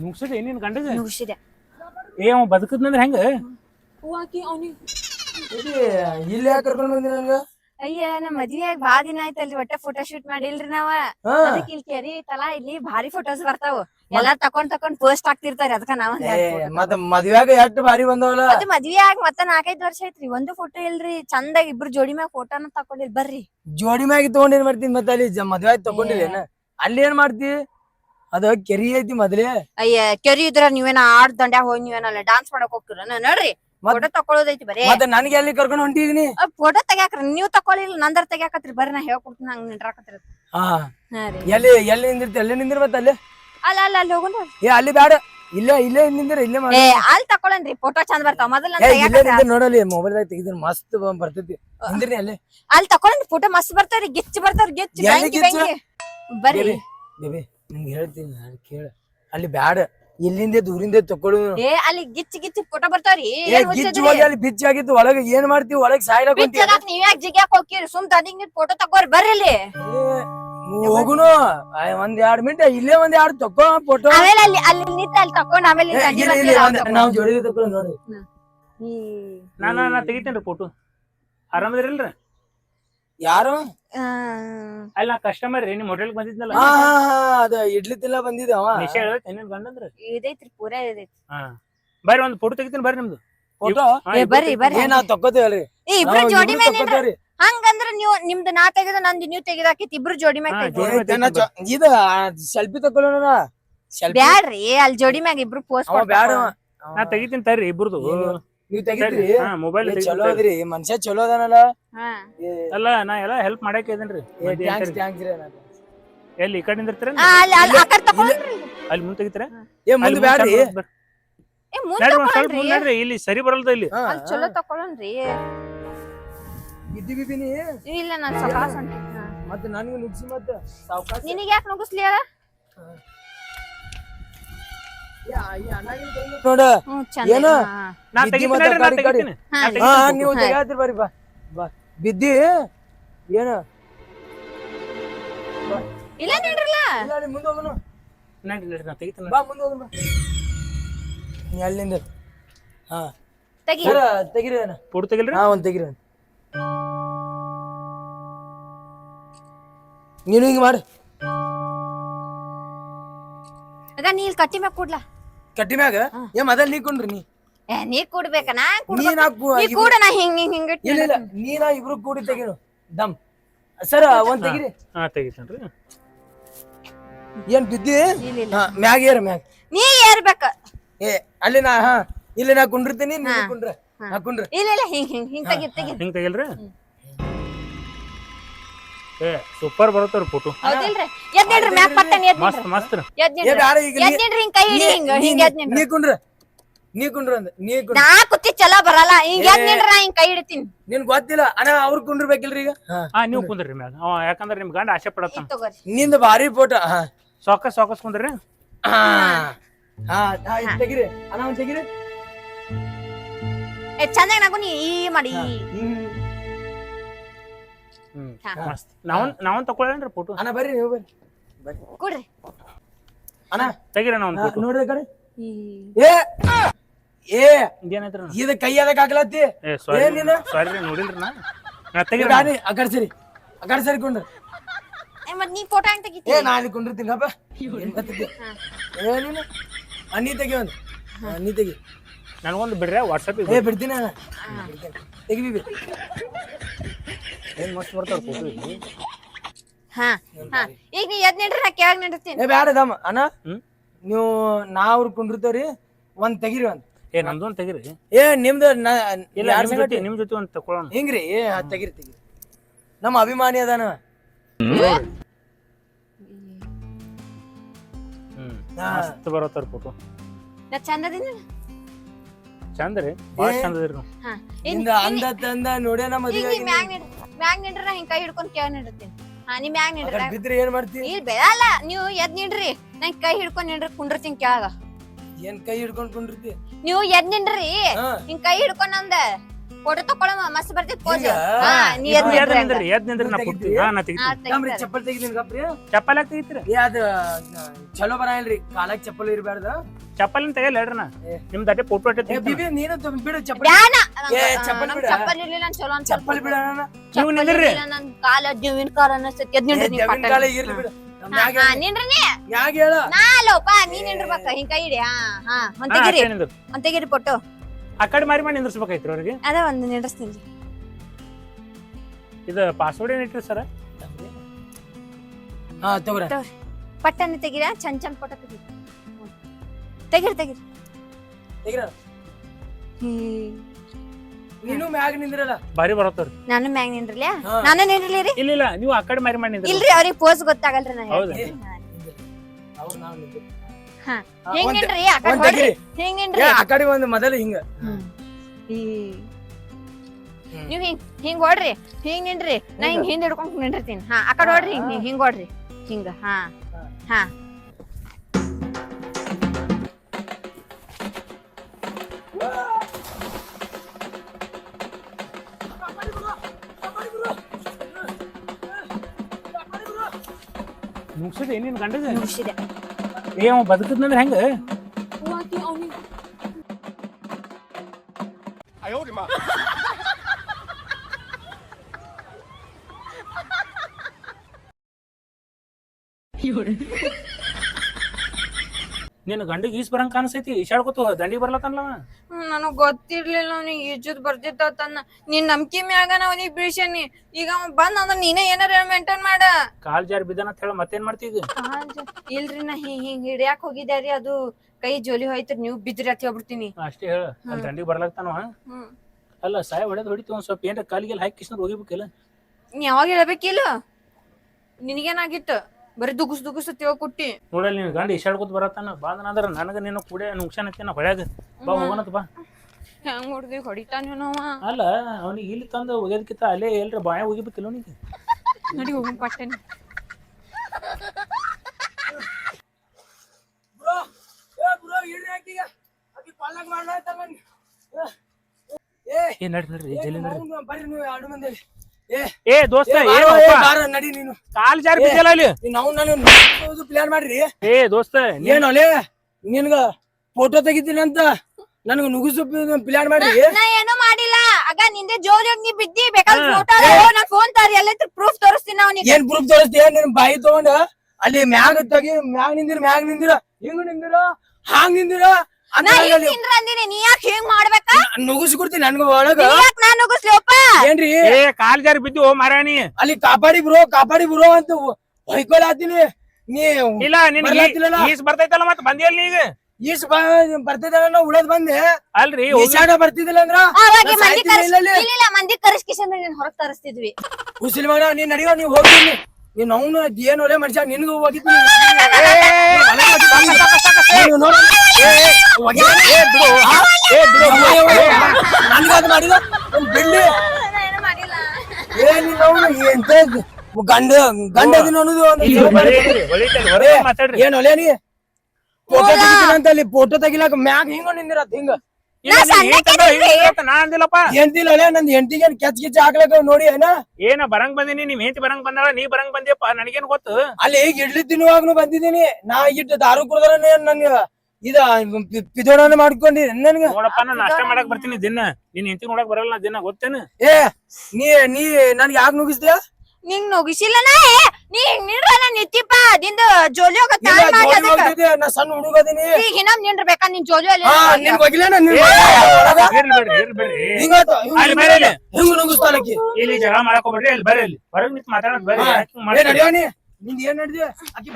ನುಗ್ಸದ ಏನೇನ್ ಗಂಡಗ ನುಗ್ಸಿದೆ ಏ ಅವ ಬದುಕದ್ನಂದ್ರ ಹೆಂಗ ಹೂವಾಕಿ ಅವ್ನಿ ಇಲ್ಲಿ ಯಾಕೆ ಕರ್ಕೊಂಡ್ ಬಂದಿ ನಂಗ ಅಯ್ಯ ನಮ್ ಮದ್ವಿ ಆಗಿ ಬಾ ದಿನ ಆಯ್ತಲ್ರಿ ಒಟ್ಟ ಫೋಟೋ ಶೂಟ್ ಮಾಡಿಲ್ರಿ ನಾವ. ಹಾ. ಅದಕ್ಕೆ ಇಲ್ಲಿ ಕೆರಿ ಐತಲ್ಲ ಇಲ್ಲಿ ಭಾರಿ ಫೋಟೋಸ್ ಬರ್ತಾವ. ಎಲ್ಲಾ ತಕೊಂಡ್ ತಕೊಂಡ್ ಪೋಸ್ಟ್ ಹಾಕ್ತಿರ್ತಾರ ಅದಕ್ಕ ನಾವ್ ಮತ್ತ ಮದ್ವ್ಯಾಗ ಎಷ್ಟ್ ಬಾರಿ ಬಂದವಲ್ಲ. ಮತ್ತೆ ಮದ್ವಿ ಆಗಿ ಮತ್ತೆ ನಾಲ್ಕೈದ್ ವರ್ಷ ಐತ್ರಿ ಒಂದು ಫೋಟೋ ಇಲ್ರಿ ಚಂದ ಇಬ್ರು ಜೋಡಿ ಮ್ಯಾಗ ಫೋಟೋನ ತಕೊಂಡಿಲ್ ಬರ್ರಿ. ಜೋಡಿ ಮ್ಯಾಗ ತಗೊಂಡ್ ಏನ್ ಮಾಡ್ತೀನಿ ಮತ್ತೆ ಅಲ್ಲಿ ಜ- ಮದ್ವೆ ಆಯ್ತು ತಗೊಂಡಿಲ್ಲ ಅಲ್ಲಿ ಏನ್ ಮಾಡ್ತಿ? ಅದ ಕೆರಿ ಐತಿ ಮೊದ್ಲೇ. ಅಯ್ಯ ಕೆರಿ ಇದ್ರ ನೀವೇನ ಆಡ್ ದಂಡ್ಯಾಗ ಹೋಗಿ ನೀವೇನಲ್ಲ ಡಾನ್ಸ್ ಮಾಡಕ್ ಹೋಗ್ತೀರ ನೋಡ್ರಿ ಮತ್- ಫೋಟೋ ತಕೊಳ್ಳೋದೈತಿ ಬರೇ. ಮತ್ತೆ ನನಗೆ ಎಲ್ಲಿ ಕರ್ಕೊಂಡ್ ಹೊಂಟಿದೀನಿ? ಫೋಟೋ ತೆಗ್ಯಾಕ್ರಿ. ನೀವ್ ತಕೊಳ್ಳಿಲ್ಲ ನಂದರ್ ತೆಗ್ಯಾಕತ್ರಿ. ಬರ್ರಿ ನಾ ಹೇಳ್ಕೊಡ್ತೀನಿ ಹಂಗ ನಿಂದ್ರಾಕತ್ರಿ ಹಾ. ಎಲ್ಲಿ ಎಲ್ಲಿ ನಿಂದಿರ್ತಿ? ಎಲ್ಲಿ ನಿಂದಿರ್ ಮತ್ತೆ ಅಲ್ಲಿ ಅಲ್ಲ ಅಲ್ಲ ಅಲ್ಲಿ ಹೋಗೋಣ ಏ ಅಲ್ಲಿ ಬೇಡ ಇಲ್ಲೇ ಇಲ್ಲೇ ನಿಂದಿರ ಇಲ್ಲೇ ಮಾಡಿ ಅಲ್ಲಿ ತಕೊಳ್ಳನ್ರಿ. ಫೋಟೋ ಚಂದ ಬರ್ತಾವ. ಮೊದಲ ನೋಡಲ್ಲಿ. ಮೊಬೈಲ್ ದಾಗ ತೆಗಿದ್ರೆ ಮಸ್ತ್ ಬರ್ತೈತಿ. ನಿಂದಿರ್ನಿ ಅಲ್ಲೇ? ಅಲ್ಲಿ ತಕೊಳ್ಳನ್ರಿ. ಫೋಟೋ ಮಸ್ತ್ ಬರ್ತಾವ್ರಿ. ಗಿಚ್ಚ ಬರ್ತಾವ್ರಿ ಗಿಚ್ಚ. ಗಿಚ್ಚು? ಬೆಂಕಿ ಬರ್ರಿ. ಬೇಬಿ ಬೇಬಿ ಹೇಳ್ತೀನಿ ನಾನು ಕೇಳ. ಅಲ್ಲಿ ಬ್ಯಾಡ. ಇಲ್ಲಿಂದ ದೂರಿಂದ ತಕೊಳ್ಳು ಏ ಅಲ್ಲಿ ಗಿಚ್ಚಿ ಗಿಚ್ಚಿ ಫೋಟೋ ಬರ್ತಾವ್ರಿ. ಏ ಹೋಗಿ ಅಲ್ಲಿ ಬಿಚ್ಚ ಆಗಿತ್ತು ಒಳಗೆ ಏನ್ ಮಾಡ್ತೀವಿ? ಒಳಗ್ ಸಾಯಿರ ಬಿಚ್ ಅದಾಕ್ ನೀವ್ ಯಾಕೆ ಜಿಗ್ಯಾಕ್ ಹೋಗ್ತೀರಿ? ಸುಮ್ ತದಿಂಗ್ ಫೋಟೋ ತಗೋರಿ ಬರ್ರಿ ಇಲ್ಲಿ. ಹೋಗುನು. ಒಂದ್ ಎರಡ್ ಮಿನಿಟ್ ಇಲ್ಲೇ ಒಂದ್ ಎರಡ್ ತಕೋ ಫೋಟೋ ಆಮೇಲೆ ಅಲ್ಲಿ ಅಲ್ಲಿ ನಿಂತ ಅಲ್ಲಿ ತಕೊಂಡ್ ಆಮೇಲೆ ಇಲ್ಲಿ ಅಡ್ಡಿ ಬರ್ತೀರ ಅವ್ರ್ ನಾವ್ ಜೋಡಿ ತಕೊಳ್ಳ ನೋಡಿ ಈ ನಾ ನಾ ನಾ ತೆಗಿತೇನ್ರಿ ಫೋಟೋ ಆರಾಮದಿರಲ್ರಿ ಯಾರು? ಅಲ್ಲ ಕಸ್ಟಮರ್ ರೀ ನಿಮ್ ಹೋಟೆಲ್ ಬಂದಿದ್ನಲ್ಲ? ಹಾ ಹಾ ಹಾ ಅದ ಇಡ್ಲಿ ತಿಲ್ಲ ಬಂದಿದ್ದ ಅವ. ನಿಶೆ ಹೇಳ್ಬೇಕು ಏನೇನ್ ಗಂಡಂದ್ರ ಇದೈತ್ರಿ ಪೂರಾ ಇದೈತಿ ಹಾ. ಬರ್ರಿ ಒಂದ್ ಫೋಟೋ ತೆಗಿತೀನಿ ಬರ್ರಿ ನಿಮ್ದು. ಫೋಟೋ ಏ ಇಬ್ರು ಬರ್ರಿ. ಬರ್ರಿ ಏ ನಾವ್ ತಕ್ಕೋತೀವಲ್ರಿ ಏ ಇಬ್ರು ನಾವ್ ಜೋಡಿ ಇಬ್ರು ತಕ್ಕೋತೇವ್ರಿ. ಹಂಗಂದ್ರ ನೀವು ನಿಮ್ದು ನಾ ತೆಗೆದ ನಂದು ನೀವು ತೆಗೆದಾಕೈತಿ ಇಬ್ರು ಜೋಡಿ ಮ್ಯಾಗ ಹಾ, ತೆಗ್ದು. ಜೋಡಿ ಏ, ಇದ ಸೆಲ್ಫಿ ತಕೊಳ್ಳೋಣ ಸೆಲ್ಫಿ ಬ್ಯಾಡ್ರಿ ಅಲ್ಲಿ ಜೋಡಿ ಮ್ಯಾಗ ಇಬ್ರು ಪೋಸ್ಟ್ ಅವ ಬ್ಯಾಡ ಅವ. ನಾ ತೆಗಿತೀನಿ ತರ್ರಿ ಇಬ್ರದು. ಏನು? ನೀವ್ ತೆಗಿತ್ರಿ? ಹಾ ಮೊಬೈಲ್ ಚಲೋ ಅದ್ರಿ ಮನುಷ್ಯ ಚಲೋ ಅದಾನಲ್ಲ. ಹಾ. ಅಲ್ಲ ನಾ ಎಲ್ಲ ಹೆಲ್ಪ್ ಮಾಡಕ್ಕೆ ಇದೇನ್ರಿ ಥ್ಯಾಂಕ್ಸ್ thanks ರೀ ಅಣ್ಣ. ಎಲ್ಲಿ ಈ ಕಡೆ ನಿಂದಿರ್ತೀರ ಆ, ಅಲ್ಲಿ ಅಲ್ಲಿ ಆ ಕಡೆ ತಕೊಂಡ್ರಿ ಅಲ್ಲಿ ಮುಂದ್ ತೆಗಿತೀರ? ಏ ಮುಂದ್ ಬ್ಯಾಡ್ರಿ. ಏ ಮುಂದೆ ನಡ್ರಿ ಒಂದ್ ಸ್ವಲ್ಪ ತಕೊಂಡ್ರಿ ಮುಂದ್ ನಡ್ರಿ. ಇಲ್ಲಿ ಸರಿ ಬರಲ್ದ ಇಲ್ಲಿ? ಹಾ, ಅಲ್ಲಿ ಚಲೋ ತಕೊಳ್ಳನ್ರಿ ಇದ್ದಿ ಬಿಬಿನಿ ಇಲ್ಲ ನಾನು ಸಕಾಸ್. ಮತ್ತೆ ನನಗೆ ನುಗ್ಸಿ ಮತ್ತೆ ಸಾವ್ಕಾಶ ನಿನಗೆ ಯಾಕೆ ನುಗ್ಸ್ಲಿ ಅದ? ನೋಡ. ಏನು? ನಾ ತೆಗಿತೀನಿ ನಡ್ರಿ, ನಾ. ತೆಗಿತೀನಿ. ನಾ. ಹಾ ತೆಗಿತೀನಿ ನೀವು ತೆಗಿಯಾತ್ರಿ ಬರ್ರಿ ಬಾ. ಬಾ. ಬಿದ್ದಿ ಏನು? ಇಲ್ಲ ನೋಡ್ರಲ್ಲ. ಇಲ್ಲ ಅಲ್ಲಿ ಮುಂದೆ ಹೋಗೋಣ ನಡ್ರಿ ನಡ್ರಿ ನಾ ತೆಗಿತೀನಿ ಬಾ ಮುಂದೆ ಹೋಗೋಣ ನೀ ಅಲ್ಲಿಂದ. ಹಾ. ತೆಗಿ. ಸರ ತೆಗಿರಿ ಅಣ್ಣ. ಫೋಟೋ ತೆಗಿಲ್ರಿ? ಹಾ ಒಂದ್ ತೆಗಿರಿ ಅಣ್ಣ. ನೀನು ಹಿಂಗ ಮಾಡು. ಅದ ನೀ ಇಲ್ಲಿ ಕಟ್ಟಿ ಮ್ಯಾಗ ಕೂಡ್ಲಾ? ಕಟ್ಟಿ ಮ್ಯಾಗ ಏ ಮೊದಲ್ ನೀ ಕುಂಡ್ರಿ ನೀ. ಏ ನೀ ಕೂಡ್ಬೇಕ ನಾ ನೀ ನಾ ಕು- ನೀ ಕೂಡ ನಾ ಹಿಂಗ್ ಹಿಂಗ್ ಹಿಂಗ್ ಇಲ್ಲ ಇಲ್ಲ ನೀನ ಇಬ್ರು ಕೂಡಿ ತೆಗಿರು. ದಮ್. ಸರ ಒಂದ್ ತೆಗಿರಿ. ಹಾ ತೆಗಿತೇನ್ರಿ. ಏನ್ ಬಿದ್ದಿ? ಹಾ ಮ್ಯಾಗ ಏರ್ ಮ್ಯಾಗ. ನೀ ಏರ್ಬೇಕ. ಏ ಅಲ್ಲಿ ನಾ ಹಾ ಇಲ್ಲಿ ನಾ ಕುಂಡಿರ್ತೀನಿ ನೀ ಕುಂಡ್ರ. ಹಾ. ನಾ ಕುಂಡ್ರ. ಇಲ್ಲ ಇಲ್ಲ ಹಿಂಗ್ ಹಿಂಗ್ ಹಿಂಗ್ ತೆಗಿ ತೆಗಿ ಹಿಂಗ್ ತೆಗಿಲ್ರಿ? ಏ ಸೂಪರ್ ಬರುತ್ತಾರ ಫೋಟೋ ಹೌದಿಲ್ರಿ? ಎದ್ ನಿಡ್ರಿ ಮ್ಯಾಕ್ ಪಟ್ಟನ್ ಎದ್ ಮಸ್ತ್ ಮಸ್ತ್ ರೀ. ಎದ್ ಏ ನಿಡ್ರಿ ಬ್ಯಾಡ ಈಗ ಎದ್ ನೀ- ನಿಡ್ರಿ ಹಿಂಗ್ ಕೈ ಹಿಡಿ ನೀ- ಹಿಂಗ್ ನೀ- ಹಿಂಗ್ ಎದ್ ನೀ ನಿಡ್ರಿ ಕುಂಡ್ರ. ನೀ ಕುಂಡ್ರ ಅಂದ ನೀ ಕುಂಡ್ರ. ನಾ ಕುತ್ತಿ ಚಲೋ ಬರಲ್ಲ ಹಿಂಗ್ ಎದ್ ನಿಡ್ರಿ ನಾ ಹಿಂಗ್ ಕೈ ಹಿಡಿತೀನಿ. ನಿನ್ ಗೊತ್ತಿಲ್ಲ ಅಣ್ಣ ಅವ್ರ ಕುಂಡ್ರಬೇಕಿಲ್ರಿ ಈಗ? ಹಾ. ನೀವು ಕುಂದ್ರಿ ಮ್ಯಾಗ. ಅವ ಯಾಕಂದ್ರ ನಿಮ್ ಗಂಡ ಆಸೆ ಪಡತ್ತ ಇದ್ ತಗೋರಿ. ನಿಂದ ಭಾರಿ ಫೋಟೋ ಹಾ. ಸಾಕಸ್ ಸಾಕಸ್ ಕುಂದ್ರಿ. ಹಾ. ಹಾ ಹಾ, ಇದ್ ತೆಗಿರಿ. ಅಣ್ಣ ಒಂದ್ ತೆಗಿರಿ. ಏ ಚಂದಾಗಿ ನಗು ನೀ ಈ ಮಾಡಿ. ಹ್ಮ್. ಹ್ಮ್ ಹಾ. ಮಸ್ತ್. ನಾವನ್ ನಾವನ್ ತಕೊಳ್ಳೇನ್ರಿ ಫೋಟೋ ಅಣ್ಣ ಬರ್ರಿ ನೀವು ಬರ್ರಿ. ಬರ್ರಿ. ಕೊಡ್ರಿ. ಅಣ್ಣ. ತೆಗಿರ ನಾವು ಹಾ, ಫೋಟೋ ನೋಡ್ರಿ ಆ ಕಡೆ. ಈ. ಏ ಏ ಇದೇನೈತ್ರಿ ಅಣ್ಣ? ಇದ ಕೈ ಅದಕ್ಕೆ ಹಾಕ್ಲತ್ತಿ? ಏ ಸಾರಿ ಏನ್ ನೀನು? ಸಾರಿ ರೀ ನೋಡಿಲ್ರಿ ನಾ. ನಾ ತೆಗಿರ ಬ್ಯಾಡ್ರಿ ಅಕಡೆ ಕಡೆ ಸರಿ. ಅಕಡೆ ಸರಿ ಕುಂಡ್ರಿ. ಏ ಮತ್ ನೀ ಫೋಟೋ ಹೆಂಗ್ ತೆಗಿತಿ? ಏ ನಾ ಅಲ್ಲಿ ಕುಂಡಿರ್ತೀನಿ ಹಬ್ಬ ಏನ್ ಗೊತ್ತಿದ್ದೆ ಏ ನೀನು? ಆ, ನೀ ತೆಗಿ ಒಂದು. ಆ, ನೀ ತೆಗಿ. ನನಗೊಂದು ಬಿಡ್ರಿ ವಾಟ್ಸಪ್ ಏ ಬಿಡ್ತೀನಿ ಅಣ್ಣ. ಬಿಡ್ತೀನಿ. ತೆಗಿ ಬಿಬಿ ಏನ್ ಮಸ್ತ್ ಬರ್ತಾರ ಫೋಟೋ ಹಾ ಹಾ. ಈಗ ನೀ ಎದ್ ನಿಡ್ರಿ ನಾ ಕೆಳಗ್ ನಿಂದಿರ್ತೀನಿ ಏ ಬ್ಯಾಡ ದಮ್ಮ ಅಣ್ಣ ಹ್ಮ್? ನೀವು ನಾವ್ರು ಕುಂಡಿರ್ತೇವ್ರಿ ಒಂದ್ ತೆಗಿರಿ ಒಂದ್. ಏ ನಮ್ದೊಂದ್ ತೆಗಿರಿ. ಏ ನಿಮ್ದು ನಾ ಇಲ್ಲ ಯಾರ್ ನಿಮ್ ಸಂಗತಿ? ಜೊತೆ ನಿಮ್ ಜೊತೆ ಒಂದ್ ತಕೊಳ್ಳೋಣ ಹಿಂಗ್ರಿ ಏ ತೆಗಿರಿ ತೆಗಿರಿ. ನಮ್ಮ ಅಭಿಮಾನಿ ಅದಾನ. ಹ್ಮ್. ಹಾ. ಮಸ್ತ್ ಬರತ್ತಾರ ಫೋಟೋ ನಾ ಚಂದದಿನ ಚಂದ ರೀ ಭಾಳ ಚಂದ ಅದಿರಿ ನೀವು ಹಾ ಇನ್ ಇಂದ ಅಂದ ತಂದ ನೋಡ್ಯಾನ ಈಗ ಮದುವೆ ನೀ ಮ್ಯಾಗ್ ನಿಡ್ ಮ್ಯಾಗ್ ನಿಡ್ರಿ ನಾ ಹಿಂಗ್ ಕೈ ಹಿಡ್ಕೊಂಡ್ ಕೆಳಗ್ ನಿಂದಿರ್ತೀನಿ. ಹಾ ನಿಮ್ ಮ್ಯಾಗ ಆ ನಿಂಡ್ರಿ. ಬಿದ್ರೆ ಏನ್ ಮಾಡ್ತಿ? ಇಲ್ಲಿ ಬೇಡಲ್ಲ ನೀವು ಎದ್ ನಿಂಡ್ರಿ. ನಂಗ್ ಕೈ ಹಿಡ್ಕೊಂಡ್ ನಿಂಡ್ರಿ ಕುಂಡ್ರತಿನ್ ಕೆಳಗ. ಏನ್ ಕೈ ಹಿಡ್ಕೊಂಡ್ ಕುಂಡಿರ್ತಿ? ನೀವು ಎದ್ ನಿಂಡ್ರಿ. ಹಾ. ಹಿಂಗ್ ಕೈ ಹಿಡ್ಕೊಂಡ್ ಅಂದ ಫೋಟೋ ತಕೊಳಮ ಮಸ್ತ್ ಬರ್ತೈತಿ ಪೋಸ್ ಹಿಂಗ? ಹಾ ನೀ ಎದ್ ಎದ್ ನಿಂಡ್ರಿ. ನಿಂದ್ರಿ ಎದ್ ನಿಂದ್ರಿ ನಾ ಕೊಡ್ತೀನಿ. ಹಾ ನಾ ತೆಗಿತೀನಿ. ಹಾ, ನಮ್ರಿ ತೆಗಿತಾರ. ಚಪ್ಪಲ್ ಚಪ್ಪಲ್ ತೆಗಿತೀರಿ? ಏ ಅದ ಚಲೋ ಚಪ್ಪಲ್ ಇರ್ಬಾರ್ದ ಚಪ್ಪಲ್ ತೆಗಿಯಲ್ಲ ಹೇಳ್ರಿ ನಾ ಏ. ನಿಮ್ದು ಅದೇ ಫೋಟೋ ಬಿಬಿ ನೀನು ಬಿಡು ಚಪ್ಪಲಿ. ಬ್ಯಾಡ ಏ, ಚಪ್ಪಲ್ ಬಿಡ. ಚಪ್ಪಲ್ ಇರ್ಲಿಲ್ಲ ಚಲೋ ಅಂತ ಚಪ್ಪಲಿ ಬಿಡ ಅಣ್ಣ. ನೀವು ನಿಂದ್ರಿ. ನನ್ ಕಾಲ ಜೀವಿನ ಕಾಲ ಅನ್ನಿಸ್ತೈತಿ ಎದ್ ಏ, ನಿಂಡ್ರಿ ನೀವ್ ಜಮೀನ್ ಕಾಲ ಇರ್ಲಿ ಬಿಡು. ನಮ್ ಹಾ ಹೇಳಿ. ನಿಂಡ್ರಿ ನೀ. ಮ್ಯಾಗ ಹೇಳ. ನಾಲೋಪ ನೀ ನಿಂಡ್ರಬೇಕ ಹಿಂಗ್ ಕೈ ಹಿಡಿ ಹಾ ಹಾ ಒಂದ್ ಹಾ, ತೆಗಿರಿ. ಅಷ್ಟೇ ನಿಂದ್ರಿ. ಒಂದ್ ತೆಗಿರಿ ಫೋಟೋ ಆ ಕಡೆ ಮಾರಿ ಮಾಡಿ ನಿಂದ್ರಿಸ್ಬೇಕಾಯ್ತ್ರಿ ಅವ್ರಿಗೆ? ಅದ ಒಂದ್ ನಿಂಡ್ರಸ್ತೀನಿ ಇದು ಪಾಸ್ವರ್ಡ್ ಏನ್ ಇಟ್ರಿ ಸರ್? ಹಾ ತಗೋರ. ಪಟ್ಟನೆ ತೆಗಿರ ಚಂದ್ ಚಂದ್ ಫೋಟೋ ತೆಗಿರಿ. ಹ್ಮ್. ತೆಗಿರಿ ತೆಗಿರಿ. ತೆಗಿರ. ನೀನು ಮ್ಯಾಗ ನಿಂದ್ರಲ್ಲ. ಬಾರಿ ಬರತ್ತವ್ರಿ ನಾನು ಮ್ಯಾಗ ನಿಂದ್ರಲ್ಲ? ಹಾ. ನಾನು ನಿಂದ್ರಲಿ ರೀ ಇಲ್ಲ ಇಲ್ಲ ನೀವು ಆ ಕಡೆ ಮಾರಿ ಮಾಡಿ ನಿಂದ್ರಿ. ಇಲ್ರಿ ಅವ್ರಿಗೆ ಪೋಸ್ ಗೊತ್ತಾಗಲ್ರಿ ನಾ ಹೌದಾ? ಅವ್ರು ನಾವು ನಿಂತ್ರು. ಹಾ. ಹಿಂಗ್ ನಿಂಡ್ರಿ ಆ ಕಡೆ ಒಂದ್ ಹೊಡ್ರಿ. ಹಿಂಗ್ ಆ ಕಡೆ ಒಂದು ಮೊದಲು ಹಿಂಗ. ನೀವ್ ಹಿಂಗ್ ಹಿಂಗ್ ಹೊಡ್ರಿ ಹಿಂಗ್ ನಿಂಡ್ರಿ ನಾ ಹಿಂಗ್. ಹಿಂದ್ ಹಿಡ್ಕೊಂಡ್ ನಿಂದಿರ್ತೀನಿ. ಹಾ ಆ ಕಡೆ ಹೊಡ್ರಿ. ಹಿಂಗ್ ಹಿಂಗ್ ಹೊಡ್ರಿ ಹಿಂಗ ಹಾ. ಹಾ. ಮುಗಿಸಿದೆ ಏನೇನು ಗಂಡದ ಮುಗಿಸಿದೆ. ಏ ಅವ ಬದುಕದ್ನಂದ್ರೆ ಹೆಂಗ? ನಿನ್ನ ಗಂಡಿಗೆ ಈಸ್ ಬರಂಗ್ ಕಾಣಿಸೈತಿ ಈಶಾಡ್ಕೊತ ದಂಡಿ ಬರ್ಲತ್ತನ್ಲ ಅವ. ನನಗ್ ಗೊತ್ತಿರ್ಲಿಲ್ಲ ಅವ್ನಿಗೆ ಈಜುದ್ ಬರ್ತಿತ್ತ ತನ್ನ. ನೀನ್ ನಂಬಿಕೆ ಮ್ಯಾಗ ನಾ ಅವನಿಗೆ ಬೀಳ್ಸೇನಿ. ಈಗ ಅವ ಬಂದ್ ಅಂದ್ರ ನೀನೇ ಏನಾರ ಮೇಂಟೈನ್ ಮಾಡ. ಕಾಲ್ ಜಾರ್ ಬಿದ್ದಾನ ಅಂತ ಹೇಳ ಮತ್ತೇನ್ ಮಾಡ್ತೀಗ ಇಲ್ರಿ ನಾ ಹಿಂಗ್ ಹಿಂಗ್ ಹಿಡಿಯಾಕ ಹೋಗಿದ್ಯಾರಿ ರೀ ಅದು ಕೈ ಜೋಲಿ ಹೋಯ್ತು ನೀವು ಬಿದ್ರಿ ಅಂತ ಹೋಗ್ಬಿಡ್ತೀನಿ ಅಷ್ಟೇ ಹೇಳ ಅಲ್ಲಿ ದಂಡಿಗೆ ಬರ್ಲಾಗ್ತಾನವ ಅಲ್ಲ ಸಾಯ ಹೊಡೆದ್ ಹೊಡಿತು ಒಂದ್ ಸ್ವಲ್ಪ ಏನ್ರ ಕಾಲಿಗೆಲ್ಲ ಹಾಕಿ ಕಿಸ್ನ ಹೋಗಿಬೇಕಿಲ್ಲ ನೀ ಯಾವಾಗ ಹೇಳ್ಬೇಕಿಲ್ಲ? ನಿನಗೇನಾಗಿತ್ತು? ಬರೀ ದುಗುಸ್ ದುಗುಸ್ ತಿಳ್ ಕುಟ್ಟಿ. ನೋಡಲ್ಲ ನಿನ್ ಗಂಡ ಈಶಾಡ್ಕೊತ ಬರತ್ತಾನ. ಬಾದನಾದ್ರ ನನಗ ನಿನ್ನ ಕೂಡ ನುಕ್ಸಾನ್ ಐತಿ ನಾ ಹೊಳ್ಯಾಗ. ಬಾ ಹೋಗೋಣತ್ ಬಾ. ಹೆಂಗ್ ಹೊಡ್ದಿ? ಹೊಡಿತಾನೇನವ ಅಲ್ಲ ಅವನಿಗೆ ಇಲ್ಲಿ ತಂದು ಒಗ್ಯೋದಕ್ಕಿಂತ ಅಲ್ಲೇ ಎಲ್ರ ಬಾಯ ಹೋಗಿಬೇಕಿಲ್ಲ ಅವನಿಗೆ. ನಡಿ ಹೋಗಿ ಪಟ್ಟೆನಿ ಬ್ರೋ ಏ ಬ್ರೋ ಇಡ್ರಿ ಆಕಿಗ. ಆಕಿ ಏ ಏ. ನಡ್ರಿ ನಡ್ರಿ ಜಲ್ಲಿ ನಡ್ರಿ. ಬರ್ರಿ ನೀವು ಎರಡು ಮಂದಿ. ಏ ಏ ದೋಸ್ತ ನಡಿ ನೀನು. ಕಾಲ್ ಜಾರಿ ಬಿದ್ದಿಲ್ಲ ಅಲ್ಲಿ ನಾವು ನಾನು ಪ್ಲಾನ್ ಮಾಡ್ರಿ. ಏ ದೋಸ್ತ ಏನು ಅಲೇ? ನಿನ್ಗ ಫೋಟೋ ತೆಗಿತೀನಿ ಅಂತ ನುಗುಸು ನುಗ್ಸು ಪ್ಲಾನ್ ಮಾಡ್ರಿ. ಏನು ಏನೂ ಮಾಡಿಲ್ಲ. ಆಗ ನಿಂದೆ ಜೋಲಿ ನೀ ಬಿದ್ದಿ ಬೇಕಾದ್ರೆ ಫೋಟೋ ನಾ ಫೋನ್ ತಾರಿ ಎಲ್ಲ ಪ್ರೂಫ್ ತೋರಿಸ್ತೀನಿ ಅವನಿಗೆ ಏನ್ ಪ್ರೂಫ್ ತೋರಿಸ್ತೀಯ? ನಿನ್ ಬಾಯಿ ತಗೊಂಡ ಅಲ್ಲಿ ಮ್ಯಾಗ ತಗಿ ಮ್ಯಾಗ ನಿಂದಿರ ಮ್ಯಾಗ ನಿಂದಿರ. ಹಿಂಗ್ ನಿಂದಿರ ಹಾಂಗ್ ನಿಂದಿರ ನಾ ಅಂದಿನಿ ಯಾಕೆ ಹಿಂಗ್ ಮಾಡ್ಬೇಕ ನನ್ಗ ಒಳಗ ನೀ ಯಾಕೆ ನಾನು ನುಗ್ಸ್ಲಿಯಪ್ಪ ಏನ್ರಿ ಏ ಕಾಲ್ ಜಾರ್ ಬಿದ್ದು ಮಾರಾಣಿ ಅಲ್ಲಿ ಕಾಪಾಡಿ ಬ್ರೋ ಕಾಪಾಡಿ ಬ್ರೋ ಅಂತ ಹೊಯ್ಕೊಳತ್ತೀನಿ ನೀ ಇಲ್ಲ ನಿನ್? ಈಸ್ ಬರ್ತೈತಲ್ಲ ಮತ್ ಬಂದಿಯಲ್ಲ ಈಗ ಈಸ್ ಬರ್ತಿದ್ದಲ್ಲ ಉಳದ್ ಬಂದೆ ಅಲ್ರಿ ಈಸಾಡ ಬರ್ತಿದ್ದಿಲ್ಲ ಅಂದ್ರ ಅವಾಗ ಮಂದಿ ಕರ್ಸ್. ಇಲ್ಲ ಮಂದಿ ನೀನ್ ಹೊರಗ್ ತರಿಸ್ತಿದ್ವಿ ಉಸಿಲ್ ಮಗ ನೀನ್ ನಡಿಯೋ ನೀವ್ ಹೋಗ್ತೀನಿ ನೀನ್ ಅವನು ಏನು ಮನುಷ್ಯ ನಿನ್ಗೂ ಹೋಗಿದ್ದೀನಿ ನನ್ಗದ್ ಮಾಡಿದ? ಬಿಡ್ಲಿ. ಏನಿಲ್ಲ ಎಂತ ಗಂಡ ಗಂಡ ಅನ್ನೋದು ಏನ್ ಒಲೆ ನೀ? ಫೋಟೋ ತೆಗಿತೀನಿ ಅಂತ ಅಲ್ಲಿ ಫೋಟೋ ತೆಗಿಲಾಕ ಮ್ಯಾಗ ಹಿಂಗ ನಿಂದಿರತ್ ಹಿಂಗ. ಹೆಂಡತಿಗೆ ಕೆಚ್ ಕಿಚ್ ಹಾಕ್ಲಕ್ಕ ನೋಡಿ ಏನ? ಏನ ಬರಂಗ್ ಬಂದಿನಿ ನಿಮ್ ಹೆಂಡತಿ ಬರಂಗ್ ಬಂದಾಳ ನೀ ಬರಂಗ್ ಬಂದಿಯಪ್ಪ ನನಗೇನ್ ಗೊತ್ತು? ಅಲ್ಲಿ ಈಗ ಇಡ್ಲಿ ತಿನ್ನುವಾಗ್ನು ಬಂದಿದ್ದೀನಿ ನಾ ಇಟ್ಟು ದಾರು ಕುಡ್ದ್ರ ನನ್ ಇದ ಪಿದೋಡನ ಮಾಡ್ಕೊಂಡಿ ನನ್ಗೆ? ನೋಡಪ್ಪ ನಾನು ನಾಷ್ಟ ಮಾಡಕ್ ಬರ್ತೀನಿ ದಿನ. ನಿನ್ ಹೆಂಡತಿ ನೋಡಕ್ ಬರಲ್ಲ ನಾ ದಿನ ಗೊತ್ತೇನು? ಏ ನೀ ನೀ ನನ್ಗೆ ಯಾಕೆ ನುಗ್ಗಿಸ್ತೀಯ? ನಿಂಗ್ ನುಗ್ಸಿಲ್ಲ ನಾ ಏ, ನೀ ಹಿಂಗ್ ನಿಂಡ್ರ ನಾ ನಿತ್ತಿಪ್ಪ ನಿಂದು ಜೋಲಿ ಹೋಗ ನಾ ಸಣ್ಣ ಹುಡುಗದಿನಿ. ಈಗ ಇನ್ನೊಂದ್ ನಿಂಡ್ರಬೇಕಾ ನಿನ್ ಜೋಲಿ ಅಲ್ಲಿ ಹಾ ನಿನ್ ಬಗ್ಲೇನ ನಿನ್ ಒಳಗ ಇರ್ಲಿ ಬಿಡ್ರಿ ಇರ್ಲಿ ಬಿಡ್ರಿ. ಹಿಂಗಾತ ಅಲ್ಲಿ ಬೇರೆ ಇಲ್ಲಿ. ಹಿಂಗ್ ನುಗ್ಗಿಸ್ತಾನಕಿ ಇಲ್ಲಿ ಜಗಳ ಮಾಡಕ್ ಹೋಗ್ಬೇಡ್ರಿ ಅಲ್ಲಿ ಬರ್ರಿ ಇಲ್ಲಿ ಹೊರಗ್ ನಿಂತ್ ಮಾತಾಡಕ್ ಬರ್ರಿ ಯಾಕ್ ಹಿಂಗ್ ಏ ಮಾಡ್ತೀರಿ? ನಡಿಯೋ ನೀ? ನಿಂದ ಏನ್ ನಡ್ದಿ ಆಕಿ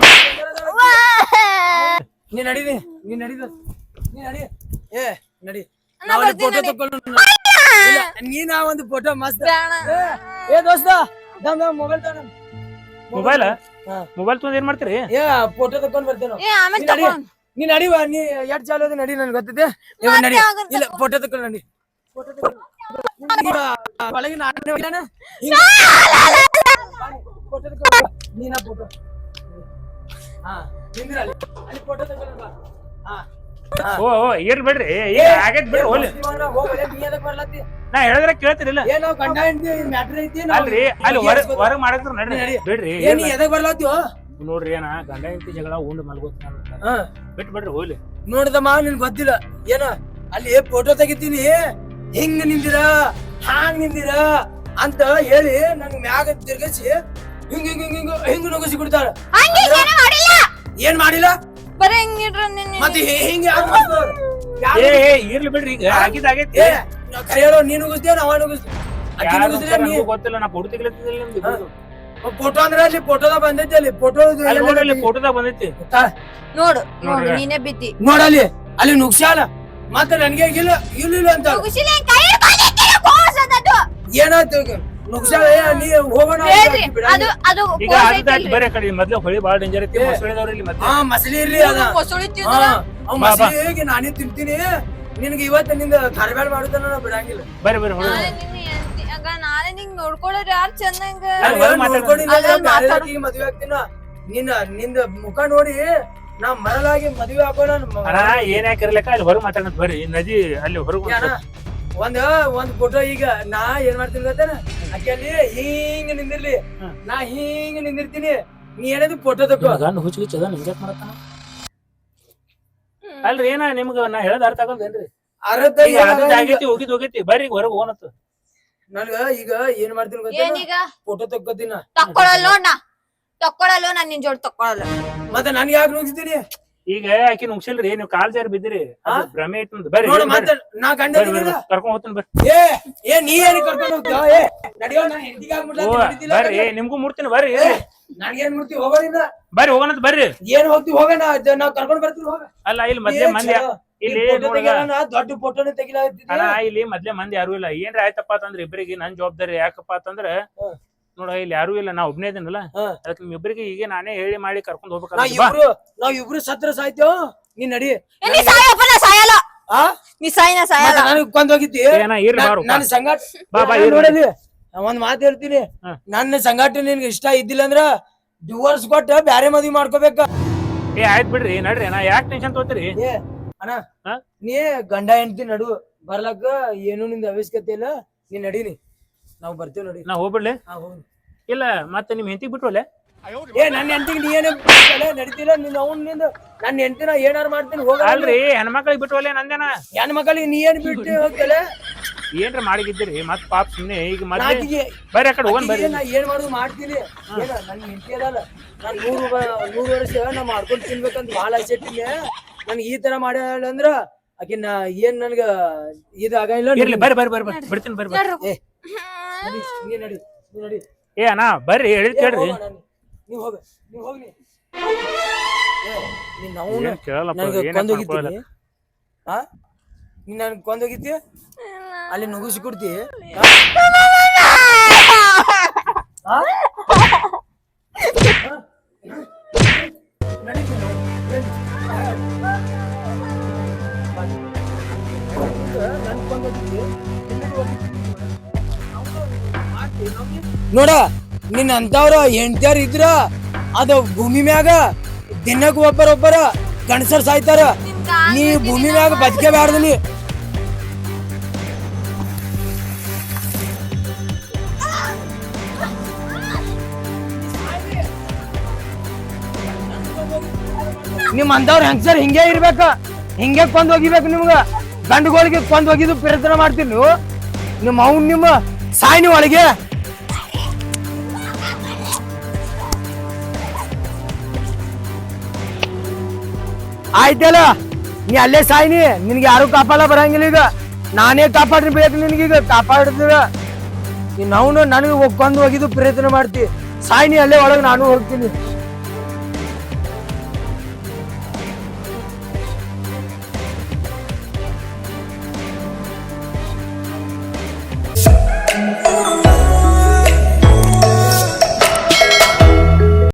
ನೀ ನಡೀನಿ ನೀ ನಡೀದ ನೀ ನಡಿ. ಏ ನಡಿ. ನಾ ಒಂದು ಫೋಟೋ ತಕೊಂಡು ಇಲ್ಲ ನೀ ನಾ ಒಂದು ಫೋಟೋ ಮಸ್ತ್. ಏ, ಏ ದೋಸ್ತ. ಮೊಬೈಲ್ ತಗೊಂಡ್ ಮೊಬೈಲ್ ಹಾ. ಮೊಬೈಲ್ ತೊಗೊಂಡ್ ಏನ್ ಮಾಡ್ತೀರಿ ಏ ಫೋಟೋ ತಕೊಂಡ್ ಬರ್ತೇನೆ ಏ ಆಮೇಲೆ ನೀ ನಡಿ. ತಗೊಂಡ್ ನೀ ನಡಿವ ನೀ ಎಷ್ಟ್ ಚಾಲು ಅದ ನಡಿ ನನ್ಗೆ ಗೊತ್ತಿದೆ ಏ, ಮತ್ತೆ ನಡಿ ಆಗತ್ತೆ. ಇಲ್ಲ ಫೋಟೋ ತಕೊಂಡ್ ನಡಿ ಫೋಟೋ ತಕೊಂಡ್ ಒಳಗಿನ ಆಟನೇ ಒಯ್ಯಾನ? ಹಿಂಗ್ ಫೋಟೋ ತಗೊಳ್ಳ ನೀನ ಫೋಟೋ ಹಾ ನಿಂದ್ರ ಅಲ್ಲಿ ಅಲ್ಲಿ ಫೋಟೋ ತಗೊಳ್ಳ ಬಾ ಹಾ ಹಾ. ಓ ಓ ಇರ್ಲಿ ಬಿಡ್ರಿ ಈಗ ಆಗೈತ್ ಬಿಡ್ರಿ ಹೋಲಿ ಹೋಗ್ಲಿ, ಹೋಗ್ಲಿ, ನೀ ಎದಕ್ ಬರ್ಲತ್ತಿ ನಾ ಹೇಳಿದ್ರೆ ಕೇಳ್ತಿರಲಿಲ್ಲ ಏನೋ ಗಂಡ ಹೆಂಡತಿ ಮ್ಯಾಟ್ರ್ ಐತಿ ನಾವ್ ಅಲ್ರಿ ಅಲ್ಲಿ ಹೊರಗ್ ಹೊರಗ್ ಮಾಡಕ್ರ ನಡ್ರಿ. ನಡಿ. ಬಿಡ್ರಿ ಏನ್ ಎದಕ್ ಬರ್ಲತ್ತಿ ನೋಡ್ರಿ ಏನ ಗಂಡ ಹೆಂಡತಿ ಜಗಳ ಉಂಡ್ ಮಲ್ಗೋತ ಹಾ. ಬಿಟ್ ಬಿಡ್ರಿ ಹೋಗ್ಲಿ ನೋಡಿದಮ್ಮ ನಿನ್ ಗೊತ್ತಿಲ್ಲ. ಏನ ಅಲ್ಲಿ ಫೋಟೋ ತೆಗಿತೀನಿ ಹಿಂಗ್ ನಿಂದಿರ ಹಾಂಗ್ ನಿಂದಿರ ಅಂತ ಹೇಳಿ ನನ್ ಮ್ಯಾಗ ತಿರ್ಗಿಸಿ ಹಿಂಗ್ ಹಿಂಗ್ ಹಿಂಗ್ ಹಿಂಗ್ ಹಿಂಗ್ ನುಗ್ಗಿಸಿ ಬಿಡ್ತಾರ. ಹಂಗೆ ಏನೂ ಮಾಡಿಲ್ಲ. ಏನ್ ಮಾಡಿಲ್ಲ? ಬರೀ ಹಿಂಗ್ ನಿನ್ನ. ಮತ್ತೆ ಹಿ- ಹಿಂಗ್ ಯಾಕ್ ಏ ಏ ಇರ್ಲಿ ಬಿಡ್ರಿ ಈಗ ಆಗಿದ್ ನೀನು ನಾವ್ ಕರೆಯೋರು ನೀ ನುಗ್ಗಿಸ್ತೇವ ನಾವ ಅಕ್ಕಿ ನೀ ಗೊತ್ತಿಲ್ಲ ನಾ ಫೋಟೋ ತೆಗಿಲತ್ತಿದ್ದಿಲ್ಲ ನಿಮ್ದು ಇಬ್ರದ್ದು. ಫೋಟೋ ಅಂದ್ರೆ ಅಲ್ಲಿ ಫೋಟೋದಾಗ ಬಂದೈತಿ ಅಲ್ಲಿ. ಫೋಟೋ ಅಲ್ಲಿ ಫೋಟೋದಾಗ ಬಂದೈತಿ ನೋಡು ನೋಡು ನೀನೆ ನೀನೇ ಬಿದ್ದಿ. ನೋಡಲ್ಲಿ ಅಲ್ಲಿ ನುಗ್ಸಾಲ ಮತ್ತೆ ನನ್ಗೆ ಇಲ್ಲ ಇಲ್ಲ ಇಲ್ಲ ಅಂತ. ಏನಾಯ್ತು ಏ, ನೀ ಹೋಗೋಣ ಅದು ಅದು ಈಗ ಅದು. ಬರೀ ಕಡೆ ಮೊದ್ಲು ಹೊಳಿ ಬಾಳ ಡೇಂಜರ್ ಐತಿ. ಮೊಸಳಿದವ್ರು ಇಲ್ಲಿ ಮತ್ತೆ. ಹಾ ಮಸಲಿ ಇರ್ಲಿ ಅದ. ಮೊಸಳೆ ತಿಂದ್ರ. ನಾನೇ ತಿಂತೀನಿ? ನಿನ್ಗೆ ಇವತ್ತಿನಿಂದ ಕರಿಬೇಡ ಮಾಡುತ್ತಾನ ನಾ ಬಿಡಂಗಿಲ್ಲ. ಬರ್ರಿ ಬರ್ರಿ ಹೊಳಿ ನಾಳೆ ನಿನ್ನ ಹೆಂಡ್ತಿ- ಆಗ ನಾಳೆ ನಿಂಗ್ ನೋಡ್ಕೊಳ್ಳೋರು ಯಾರು ಚಂದಂಗ? ಅಲ್ಲಿ ನಾನು ಮಾತಾಡು. ನೋಡ್ಕೊಂಡಿಲ್ಲ ಅದ್ರಲ್ಲಿ ಅಂದ್ರೆ ಬ್ಯಾರೆ ಮಾತಾಡು. ಮದ್ವೆ ಆಗ್ತೀನ ನಿನ್ನ ನಿಂದ ಮುಖ ನೋಡಿ ನಾ ಮರಳಾಗಿ ಮದ್ವೆ ಹಾಕೋಣ ಅಣ್ಣ ಏನ್ ಯಾಕಿರ್ಲಿಕ್ಕ ಅಲ್ಲಿ ಹೊರಗೆ ಮಾತಾಡೋದು ಬರ್ರಿ. ನದಿ ಅಲ್ಲಿ ಹೊರಗೆ ಒಂದ ಒಂದ್ ಫೋಟೋ ಈಗ ನಾ ಏನ್ ಮಾಡ್ತೀನಿ ಗೊತ್ತೇನ? ಅಕ್ಕಲ್ಲಿ ಹಿಂಗ ನಿಂದಿರ್ಲಿ. ಹ್ಮ್. ನಾ ಹಿಂಗ ನಿಂದಿರ್ತೀನಿ. ನೀ ಏನದು ಫೋಟೋ ತಗೋ ಹುಚ್ಚು ಹುಚ್ಚ ಅದ ನಿಮ್ಗೆ ಮಾಡತಾನ ಅಲ್ರಿ ಏನ ನಿಮ್ಗ ನಾ ಹೇಳದ ಅರ್ಥ ಆಗಲ್ದೇನ್ರಿ ಅರ್ಧ ಈಗ ಆಗೈತಿ ಹೋಗಿದ್ ಹೋಗೈತಿ ಬರ್ರಿ ಹೊರಗ್ ಹೋಗನತ್ತು ನನ್ಗ ಈಗ ಏನ್ ಮಾಡ್ತೀನಿ ಗೊತ್ತೇನ? ಏನೀಗ? ಫೋಟೋ ತಕ್ಕೋತೀನ ತಕ್ಕೊಳಲ್ಲ ನೋಡ್ ನಾ? ತಕ್ಕೊಳಲ್ಲ ನಾನ್ ನಿನ್ ಜೋಡಿ ತಕ್ಕೊಳಲ್ಲ. ಮತ್ತೆ ನನ್ಗೆ ಯಾಕೆ ನುಗ್ಸಿದ್ದೀನಿ ಈಗ ಆಕಿ ನುಗ್ಸಿಲ್ರಿ ನೀವು ಕಾಲ್ ಜಾರಿ ಬಿದ್ದಿರಿ ಅದು ಭ್ರಮೆ ಐತಿ ನಮ್ದು. ಬರ್ರಿ ನೋಡು ನಾ ಗಂಡ ಕರ್ಕೊಂಡ್ ಹೋಗ್ತೀನಿ ಬರ್ರಿ. ಏ ಏ ನೀ ಏನ್ ಕರ್ಕೊಂಡು ಹೋಗ್ತೀಯ? ಏ ನಡಿಯೋ ನಾ ಹೆಂಡತಿಗೆ ಓ ಬರ್ರಿ ನಿಮ್ಗೂ ಮುಡ್ತೀನಿ ಬರ್ರಿ ನನ್ಗೇನ್ ಮಾಡ್ತೀವಿ ಹೋಗೋದಿಲ್ಲ. ಬರ್ರಿ ಹೋಗೋಣ ಬರ್ರಿ. ಏನ್ ಹೋಗ್ತೀವಿ ಹೋಗೋಣ ನಾವ್ ಕರ್ಕೊಂಡ್ ಬರ್ತೀವಿ ಹೋಗ. ಅಲ್ಲ ಇಲ್ಲಿ ಮದ್ಲೆ ಮಂದಿ ಇಲ್ಲಿ ದೊಡ್ಡ ಫೋಟೋನೇ ತೆಗಿಲ ಅಣ್ಣ ಇಲ್ಲಿ ಮದ್ಲೆ ಮಂದಿ ಯಾರು ಇಲ್ಲ. ಏನ್ರ ಆಯ್ತಪ್ಪ ಅಂತಂದ್ರ ಇಬ್ಬರಿಗೆ ನನ್ ಜವಾಬ್ದಾರಿ ಯಾಕಪ್ಪ ಅಂತಂದ್ರೆ. ನೋಡ ಇಲ್ಲಿ ಯಾರು ಇಲ್ಲ ನಾ ಒಬ್ನೇ ಇದೀನಲ್ಲ. ಹ್ಮ್. ಅದಕ್ಕೆ ನಿಮ್ಮಿಬ್ಬರಿಗೆ ಈಗ ನಾನೇ ಹೇಳಿ ಮಾಡಿ ಕರ್ಕೊಂಡು ಹೋಗ್ಬೇಕು ಹೋಗ್ಬೇಕಾಗ್ತದೆ ಬಾ. ಇಬ್ರು ನಾವ್ ಇಬ್ರು ಸತ್ರ ಸಾಯ್ತೇವ ನೀ ನಡಿ. ಏ, ನೀ ಸಾಯಪ್ಪ ನಾ ಸಾಯಲ್ಲ. ಆ? ನೀ ಸಾಯ ನಾ ಸಾಯಲ್ಲ. ನನಗ್ ಕೊಂದ್ ಹೋಗಿದ್ದಿ? ಏನ ಇರ್ಲಿ ಬಾರು ನನ್ನ ಸಂಗಾಟ ಬಾ, ಬಾ, ನಾನ್ ಇರ್ಲಿ. ನೋಡಲಿ ಒಂದ್ ಮಾತು ಹೇಳ್ತೀನಿ. ನನ್ನ ಸಂಗಾಟ ನಿನ್ಗೆ ಇಷ್ಟ ಇದ್ದಿಲ್ಲ ಅಂದ್ರ ಡಿವೋರ್ಸ್ ಕೊಟ್ಟ ಬ್ಯಾರೆ ಮದ್ವಿ ಮಾಡ್ಕೋಬೇಕ. ಏ ಆಯ್ತ್ ಬಿಡ್ರಿ ನಡ್ರಿ ನಾ ಯಾಕೆ ಟೆನ್ಷನ್ ತಗೋತೀರಿ? ಏ ಅಣ್ಣ ಹಾ? ನೀ ಗಂಡ ಹೆಂಡತಿ ನಡು ಬರ್ಲಕ್ಕ ಏನು ನಿಂದ ಅವಶ್ಯಕತೆ ಇಲ್ಲ. ನೀ ನಡೀನಿ. ನಾವ್ ಬರ್ತೀವಿ ನೋಡಿ. ನಾ ಹೋಗ್ಬಿಡ್ಲಿ? ಹಾ ಹೋಗು. ಇಲ್ಲ ಮತ್ತೆ ನಿಮ್ ಹೆಂಡತಿ ಬಿಟ್ವಲ್ಲ ಏ ನನ್ನ ಹೆಂಡತಿಗೆ ನೀ ಏನೇ ನಡೀತಿಲ್ಲ ನಿನ್ನ ಅವ್ನ್ನಿಂದ. ನನ್ನ ಹೆಂಡತಿನ ಏನಾರ ಮಾಡ್ತೀನಿ ಹೋಗ ಅಲ್ರಿ ಹೆಣ್ಮಕ್ಳಿಗೆ ಬಿಟ್ವಲ್ಲ ನಂದೇನ? ಹೆಣ್ ಮಕ್ಕಳಿಗೆ ನೀ ಏನ್ ಬಿಟ್ಟು ಹೋಗ್ತಲೆ ಏನ್ರ ಮಾಡಿಗಿದ್ದೀರಿ ಮತ್ ಪಾಪ ಸುಮ್ನೆ ಈಗ ಮಾಡಿ ಬರ್ರಿ ಆ ಕಡೆ ಹೋಗೋಣ ಬರ್ರಿ. ನಾ ಏನ್ ಮಾಡುದು ಮಾಡ್ತೀನಿ. ಏನ ನನ್ ಹೆಂಡತಿ ಅದಲ್ಲ ನಾನ್ ನೂರು ವ- ನೂರು ವರ್ಷ ನಾ ಮಾಡ್ಕೊಂಡು ತಿನ್ಬೇಕಂತ ಬಹಳ ಆಸೆ ಇಟ್ಟಿನಿ ನನ್ಗೆ ಈ ತರ ಮಾಡ್ಯಾಳ ಅಂದ್ರ ಆಕಿನ ಏನ್ ನನ್ಗ ಇದು ಆಗಂಗಿಲ್ಲ ಇರ್ಲಿ ಬರ್ರಿ ಬರ್ರಿ ಬರ್ರಿ ಬರ್ರಿ. ಬಿಡ್ತೀನಿ ಬರ್ರಿ ಬರ್ರಿ. ಏ ಅಣ್ಣ ಬರ್ರಿ ಹೇಳಿದ್ ಕೇಳ್ರಿ. ಏನ್ ಕೇಳಲ್ಲಪ್ಪ ನನಗೆ ಏನ್ ಕೊಂದೋಗಿತ್ತೀನಿ ಆ? ನೀನ್ ನನ್ ಕೊಂದೋಗಿತ್ತಿ ಅಲ್ಲಿ ನುಗುಸಿ ಕೊಡ್ತಿ. ಆ? ನೋಡ ನಿನ್ ಅಂತವ್ರ ಹೆಂಡ್ತಿಯರ್ ಇದ್ರ, ಅದ ಭೂಮಿ ಮ್ಯಾಗ ದಿನಕ್ ಒಬ್ಬರೊಬ್ಬರ ಗಣಸರ್ ಸಾಯ್ತಾರ. ನೀ ಭೂಮಿ ಮ್ಯಾಗ ಬದುಕೆ ನೀ ನಿಮ್ ಅಂತವ್ರ ಹೆಂಗ್ಸರ್ ಹಿಂಗೆ ಇರ್ಬೇಕ? ಹಿಂಗೆ ಕೊಂದ್ ಹೋಗಿಬೇಕು ನಿಮ್ಗ? ಗಂಡುಗಳಿಗೆ ಕೊಂದ್ ಹೋಗಿದ್ದು ಪ್ರಯತ್ನ ಮಾಡ್ತೀನಿ. ನೀವು ನಿಮ್ಮ ಅವ್ನ್ ನಿಮ್ಮ ಸಾಯ್ ನೀವು ಒಳಗೆ ಆಯ್ತಲ್ಲ? ನೀ ಅಲ್ಲೇ ಸಾಯ್ನಿ. ನಿನ್ಗೆ ಯಾರು ಕಾಪಾಡ ಬರಂಗಿಲ್ಲ ಈಗ. ನಾನೇ ಕಾಪಾಡ್ರಿ ಬೇಕು ನಿನ್ಗೀಗ ಕಾಪಾಡಿದ್ರ ನೀನ್ ನನಗೆ ಒಕ್ಕೊಂದು ಹೋಗಿದ್ದು ಪ್ರಯತ್ನ ಮಾಡ್ತಿ. ಸಾಯ್ನಿ, ಅಲ್ಲೇ ಒಳಗೆ ನಾನು ಹೋಗ್ತೀನಿ.